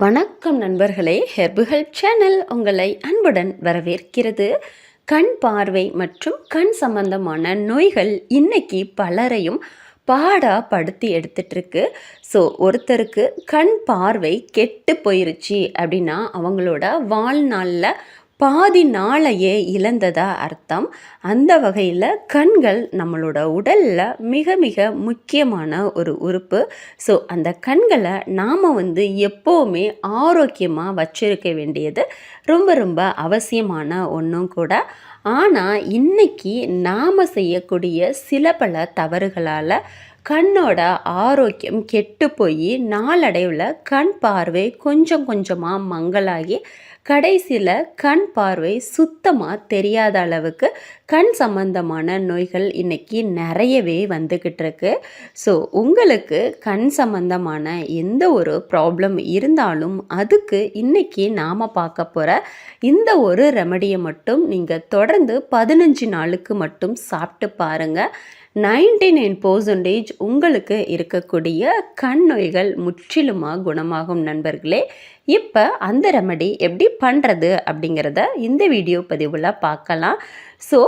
வணக்கம் நண்பர்களே ஹெர்புகள் சேனல் உங்களை அன்புடன் வரவேற்கிறது. கண் பார்வை மற்றும் கண் சம்பந்தமான நோய்கள் இன்னைக்கு பலரையும் பாடா படுத்தி எடுத்துட்ருக்கு ஸோ ஒருத்தருக்கு கண் பார்வை கெட்டு போயிருச்சு அப்படின்னா அவங்களோட வாழ்நாளில் பாதி நாளையே இழந்ததா அர்த்தம். அந்த வகையில் கண்கள் நம்மளோட உடலில் மிக மிக முக்கியமான ஒரு உறுப்பு. ஸோ அந்த கண்களை நாம் வந்து எப்போவுமே ஆரோக்கியமாக வச்சிருக்க வேண்டியது ரொம்ப ரொம்ப அவசியமான ஒன்றும் கூட. ஆனால் இன்னைக்கு நாம் செய்யக்கூடிய சில பல தவறுகளால் கண்ணோட ஆரோக்கியம் கெட்டு போய் நாளடைவில் கண் பார்வை கொஞ்சம் கொஞ்சமாக மங்கலாகி கடைசியில் கண் பார்வை சுத்தமாக தெரியாத அளவுக்கு கண் சம்பந்தமான நோய்கள் இன்னைக்கு நிறையவே வந்துக்கிட்டு இருக்கு. ஸோ உங்களுக்கு கண் சம்பந்தமான எந்த ஒரு ப்ராப்ளம் இருந்தாலும் அதுக்கு இன்றைக்கி நாம் பார்க்க போகிற இந்த ஒரு ரெமடியை மட்டும் நீங்கள் தொடர்ந்து பதினஞ்சு நாளுக்கு மட்டும் சாப்பிட்டு பாருங்கள் நைன்டி நைன் பர்சன்டேஜ் உங்களுக்கு இருக்கக்கூடிய கண் நோய்கள் முற்றிலுமாக குணமாகும் நண்பர்களே. இப்போ அந்த ரெமடி எப்படி பண்ணுறது அப்படிங்கிறத இந்த வீடியோ பதிவில் பார்க்கலாம். ஸோ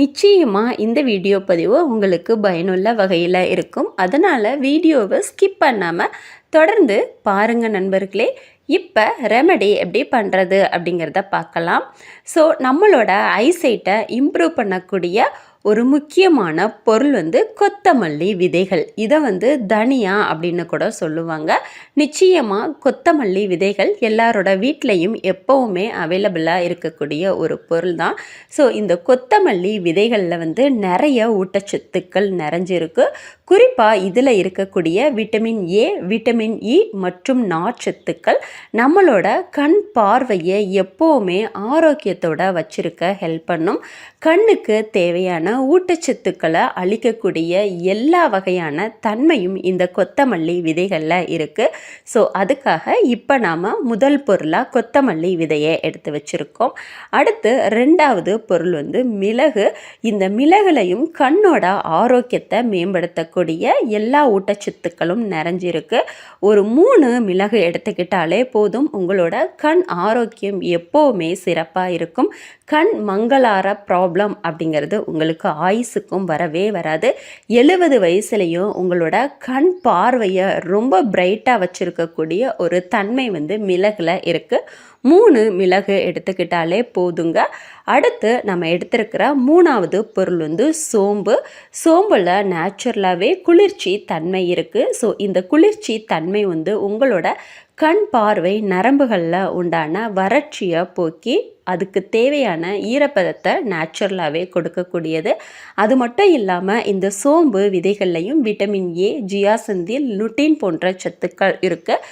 நிச்சயமாக இந்த வீடியோ பதிவு உங்களுக்கு பயனுள்ள வகையில் இருக்கும். அதனால் வீடியோவை ஸ்கிப் பண்ணாமல் தொடர்ந்து பாருங்கள் நண்பர்களே. இப்போ ரெமடி எப்படி பண்ணுறது அப்படிங்கிறத பார்க்கலாம். ஸோ நம்மளோட ஐசைட்டை இம்ப்ரூவ் பண்ணக்கூடிய ஒரு முக்கியமான பொருள் வந்து கொத்தமல்லி விதைகள். இதை வந்து தனியா அப்படின்னு கூட சொல்லுவாங்க. நிச்சயமாக கொத்தமல்லி விதைகள் எல்லாரோட வீட்லேயும் எப்போவுமே அவைலபிளாக இருக்கக்கூடிய ஒரு பொருள் தான். ஸோ இந்த கொத்தமல்லி விதைகளில் வந்து நிறைய ஊட்டச்சத்துக்கள் நிறைஞ்சிருக்கு. குறிப்பாக இதில் இருக்கக்கூடிய விட்டமின் ஏ விட்டமின் இ மற்றும் நார்ச்சத்துக்கள் நம்மளோட கண் பார்வையை எப்போவுமே ஆரோக்கியத்தோட வச்சுருக்க ஹெல்ப் பண்ணும். கண்ணுக்கு தேவையான ஊட்டச்சத்துக்களை அளிக்கக்கூடிய எல்லா வகையான தன்மையும் இந்த கொத்தமல்லி விதைகளில் இருக்குது ஸோ அதுக்காக இப்போ நாம் முதல் பொருளாக கொத்தமல்லி விதையை எடுத்து வச்சுருக்கோம். அடுத்து ரெண்டாவது பொருள் வந்து மிளகு. இந்த மிளகுலையும் கண்ணோட ஆரோக்கியத்தை மேம்படுத்தக்கூடிய எல்லா ஊட்டச்சத்துக்களும் நிறைஞ்சிருக்கு. ஒரு மூணு மிளகு எடுத்துக்கிட்டாலே போதும். உங்களோட கண் ஆரோக்கியம் எப்போவுமே சிறப்பாக இருக்கும். கண் மங்களார ப்ராப்ளம் அப்படிங்கிறது உங்களுக்கு ஆயுசுக்கும் வரவே வராது. எழுபது வயசுலேயும் உங்களோட கண் பார்வையை ரொம்ப பிரைட்டாக வச்சுருக்கக்கூடிய ஒரு தன்மை வந்து மிளகில் இருக்குது மூணு மிளகு எடுத்துக்கிட்டாலே போதுங்க. அடுத்து நம்ம எடுத்திருக்கிற மூணாவது பொருள் வந்து சோம்பு. சோம்பில் நேச்சுரலாகவே குளிர்ச்சி தன்மை இருக்குது ஸோ இந்த குளிர்ச்சி தன்மை வந்து உங்களோட கண் பார்வை நரம்புகளில் உண்டான வறட்சியை போக்கி அதுக்கு தேவையான ஈரப்பதத்தை நேச்சுரலாகவே கொடுக்கக்கூடியது. அது மட்டும் இல்லாமல் இந்த சோம்பு விதைகள்லையும் விட்டமின் ஏ ஜியாசந்தில் லுட்டின் போன்ற சத்துக்கள் இருக்குது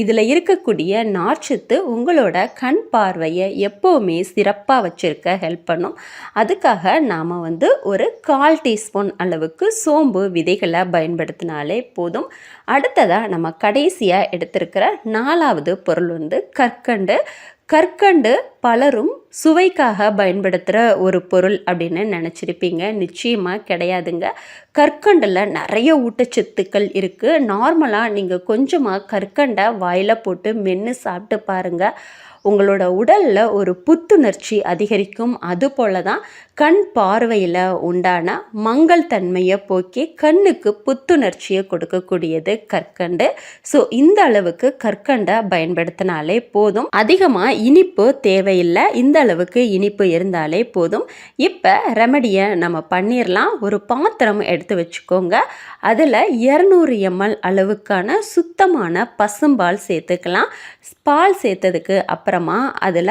இதில் இருக்கக்கூடிய நார்ச்சத்து உங்களோட கண் பார்வையை எப்போவுமே சிறப்பாக வச்சுருக்க ஹெல்ப் பண்ணும். அதுக்காக நாம் வந்து ஒரு கால் டீஸ்பூன் அளவுக்கு சோம்பு விதைகளை பயன்படுத்தினாலே போதும். அடுத்ததாக நம்ம கடைசியாக எடுத்திருக்கிற நாலாவது பொருள் வந்து கற்கண்டு. கற்கண்டு பலரும் சுவைக்காக பயன்படுத்துகிற ஒரு பொருள் அப்படின்னு நினச்சிருப்பீங்க. நிச்சயமாக கிடையாதுங்க. கற்கண்டில் நிறைய ஊட்டச்சத்துக்கள் இருக்குது நார்மலாக நீங்கள் கொஞ்சமாக கற்கண்டை வாயில் போட்டு மென்று சாப்பிட்டு பாருங்கள் உங்களோட உடலில் ஒரு புத்துணர்ச்சி அதிகரிக்கும். அதுபோல தான் கண் பார்வையில் உண்டான மங்கள் தன்மையை போக்கி கண்ணுக்கு புத்துணர்ச்சியை கொடுக்கக்கூடியது கற்கண்டு. ஸோ இந்த அளவுக்கு கற்கண்டை பயன்படுத்தினாலே போதும். அதிகமாக இனிப்பு தேவையில்லை. இந்த அளவுக்கு இனிப்பு இருந்தாலே போதும். இப்போ ரெமடியை நம்ம பண்ணிடலாம் ஒரு பாத்திரம் எடுத்து வச்சுக்கோங்க. அதில் இரநூறு எம்எல் அளவுக்கான சுத்தமான பசும்பால் சேர்த்துக்கலாம். பால் சேர்த்ததுக்கு அப்புறம் அப்புறமா அதில்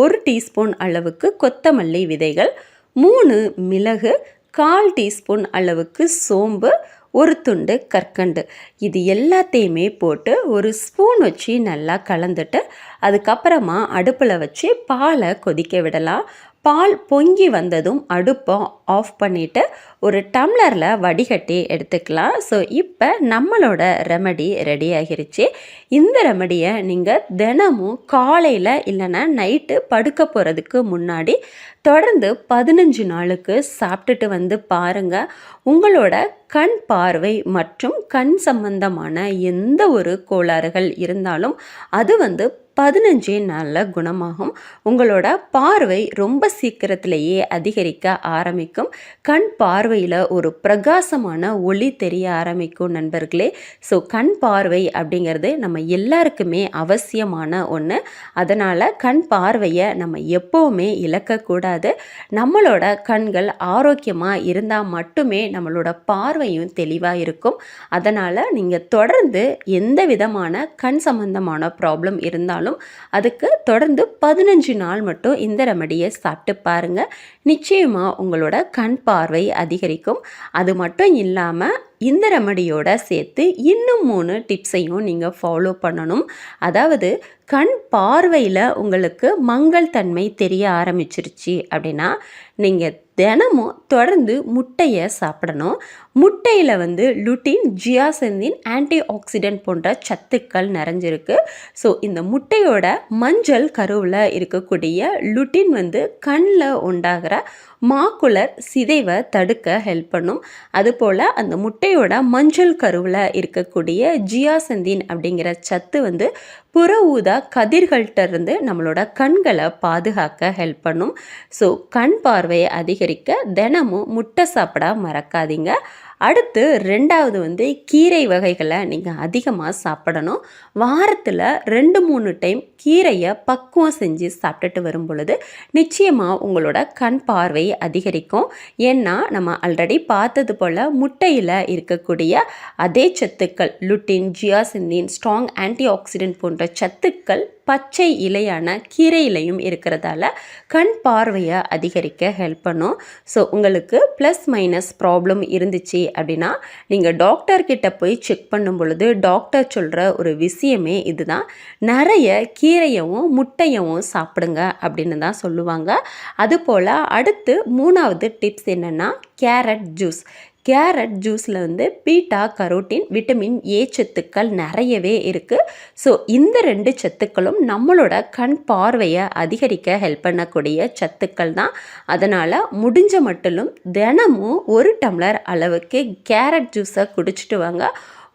ஒரு டீஸ்பூன் அளவுக்கு கொத்தமல்லி விதைகள் மூணு மிளகு கால் டீஸ்பூன் அளவுக்கு சோம்பு ஒரு துண்டு கற்கண்டு. இது எல்லாத்தையுமே போட்டு ஒரு ஸ்பூன் வச்சு நல்லா கலந்துட்டு அதுக்கப்புறமா அடுப்பில் வச்சு பாலை கொதிக்க விடலாம். பால் பொங்கி வந்ததும் அடுப்பை ஆஃப் பண்ணிவிட்டு ஒரு டம்ளரில் வடிகட்டி எடுத்துக்கலாம். ஸோ இப்போ நம்மளோட ரெமடி ரெடி ஆகிருச்சு. இந்த ரெமடியை நீங்கள் தினமும் காலையில் இல்லைன்னா நைட்டு படுக்க போகிறதுக்கு முன்னாடி தொடர்ந்து பதினஞ்சு நாளுக்கு சாப்பிட்டுட்டு வந்து பாருங்கள் உங்களோட கண் பார்வை மற்றும் கண் சம்பந்தமான எந்த ஒரு கோளாறுகள் இருந்தாலும் அது வந்து பதினஞ்சே நாளில் குணமாகும். உங்களோட பார்வை ரொம்ப சீக்கிரத்திலேயே அதிகரிக்க ஆரம்பிக்கும். கண் பார்வையில் ஒரு பிரகாசமான ஒளி தெரிய ஆரம்பிக்கும் நண்பர்களே. ஸோ கண் பார்வை அப்படிங்கிறது நம்ம எல்லாருக்குமே அவசியமான ஒன்று அதனால் கண் பார்வையை நம்ம எப்போவுமே இழக்கக்கூடாது. நம்மளோட கண்கள் ஆரோக்கியமாக இருந்தால் மட்டுமே நம்மளோட பார்வையும் தெளிவாக இருக்கும். அதனால் நீங்கள் தொடர்ந்து எந்த விதமான கண் சம்பந்தமான ப்ராப்ளம் இருந்தாலும் அதுக்கு தொடர்ந்து பதினஞ்சு நாள் மட்டும் இந்த ரெமடியை சாப்பிட்டு பாருங்கள் நிச்சயமாக உங்களோட கண் பார்வை அதிகரிக்கும். அது மட்டும் இல்லாமல் இந்த ரெமடியோட சேர்த்து இன்னும் மூணு டிப்ஸையும் நீங்கள் ஃபாலோ பண்ணணும். அதாவது கண் பார்வையில் உங்களுக்கு மங்கள் தன்மை தெரிய ஆரம்பிச்சிருச்சு அப்படின்னா நீங்கள் தினமும் தொடர்ந்து முட்டையை சாப்பிடணும். முட்டையில் வந்து லுட்டின் ஜியாசெந்தின் ஆன்டி ஆக்சிடென்ட் போன்ற சத்துக்கள் நிறைஞ்சிருக்கு. ஸோ இந்த முட்டையோட மஞ்சள் கருவில் இருக்கக்கூடிய லுட்டின் வந்து கண்ணில் உண்டாகிற மாக்குலர் சிதைவை தடுக்க ஹெல்ப் பண்ணும். அதுபோல் அந்த முட்டையோட மஞ்சள் கருவில் இருக்கக்கூடிய ஜியாசந்தின் அப்படிங்கிற சத்து வந்து புற ஊதா கதிர்கள்ட்ட இருந்து நம்மளோட கண்களை பாதுகாக்க ஹெல்ப் பண்ணும். ஸோ கண் பார்வையை அதிகரிக்க தினமும் முட்டை சாப்பிட மறக்காதீங்க. அடுத்து ரெண்டாவது வந்து கீரை வகைகளை நீங்கள் அதிகமாக சாப்பிடணும். வாரத்தில் ரெண்டு மூணு டைம் கீரையை பக்குவம் செஞ்சு சாப்பிட்டுட்டு வரும் பொழுது நிச்சயமாக உங்களோட கண் பார்வை அதிகரிக்கும். ஏன்னா நம்ம ஆல்ரெடி பார்த்தது போல் முட்டையில் இருக்கக்கூடிய அதே சத்துக்கள் lutein zeaxanthin strong antioxidant போன்ற சத்துக்கள் பச்சை இலையான கீரையிலையும் இருக்கிறதால கண் பார்வையை அதிகரிக்க ஹெல்ப் பண்ணும். ஸோ உங்களுக்கு ப்ளஸ் மைனஸ் ப்ராப்ளம் இருந்துச்சு அப்படின்னா நீங்கள் டாக்டர்கிட்ட போய் செக் பண்ணும் பொழுது டாக்டர் சொல்கிற ஒரு விஷயமே இதுதான். நிறைய கீரையவும் முட்டையவும் சாப்பிடுங்க அப்படின்னு தான் சொல்லுவாங்க. அதுபோல் அடுத்து மூணாவது டிப்ஸ் என்னென்னா கேரட் ஜூஸ் கேரட் ஜூஸில் வந்து பீட்டா கரோட்டின் விட்டமின் ஏ சத்துக்கள் நிறையவே இருக்குது ஸோ இந்த ரெண்டு சத்துக்களும் நம்மளோட கண் பார்வையை அதிகரிக்க ஹெல்ப் பண்ணக்கூடிய சத்துக்கள் தான். அதனால் முடிஞ்ச மட்டிலும் தினமும் ஒரு டம்ளர் அளவுக்கு கேரட் ஜூஸை குடிச்சிட்டு வாங்க.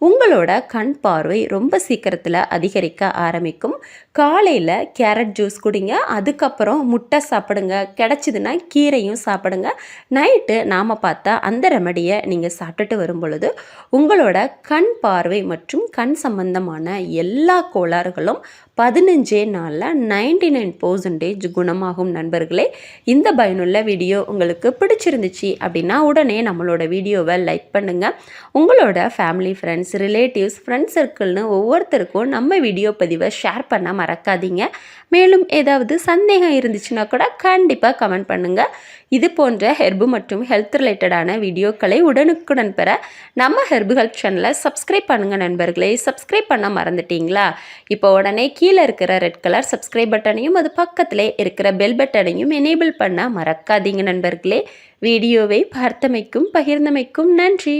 உங்களோட கண் பார்வை ரொம்ப சீக்கிரத்தில் அதிகரிக்க ஆரம்பிக்கும். காலையில் கேரட் ஜூஸ் குடிங்க அதுக்கப்புறம் முட்டை சாப்பிடுங்க கிடச்சிதுன்னா கீரையும் சாப்பிடுங்க. நைட்டு நாம் பார்த்தா அந்த ரெமடியை நீங்கள் சாப்பிட்டுட்டு வரும் பொழுது உங்களோட கண் பார்வை மற்றும் கண் சம்பந்தமான எல்லா கோளாறுகளும் பதினஞ்சே நாளில் நைன்டி நைன் பர்சன்டேஜ் குணமாகும் நண்பர்களே. இந்த பயனுள்ள வீடியோ உங்களுக்கு பிடிச்சிருந்துச்சு அப்படின்னா உடனே நம்மளோட வீடியோவை லைக் பண்ணுங்கள் உங்களோட ஃபேமிலி ஃப்ரெண்ட்ஸ் ரிலேட்டிவ்ஸ் ஃப்ரெண்ட்ஸ் சர்க்கிள்னு ஒவ்வொருத்தருக்கும் நம்ம வீடியோ பதிவை ஷேர் பண்ண மறக்காதீங்க. மேலும் ஏதாவது சந்தேகம் இருந்துச்சுன்னா கூட கண்டிப்பாக கமெண்ட் பண்ணுங்கள் இது போன்ற ஹெர்பு மற்றும் ஹெல்த் ரிலேட்டடான வீடியோக்களை உடனுக்குடன் பெற நம்ம ஹெர்பு ஹெல்த் சேனலை சப்ஸ்கிரைப் பண்ணுங்கள் நண்பர்களே. சப்ஸ்கிரைப் பண்ண மறந்துட்டீங்களா? இப்போ உடனே கீழே இருக்கிற ரெட் கலர் சப்ஸ்கிரைப் பட்டனையும் அது பக்கத்திலே இருக்கிற பெல் பட்டனையும் எனேபிள் பண்ண மறக்காதீங்க நண்பர்களே. வீடியோவை பார்த்தமைக்கும் பகிர்ந்தமைக்கும் நன்றி.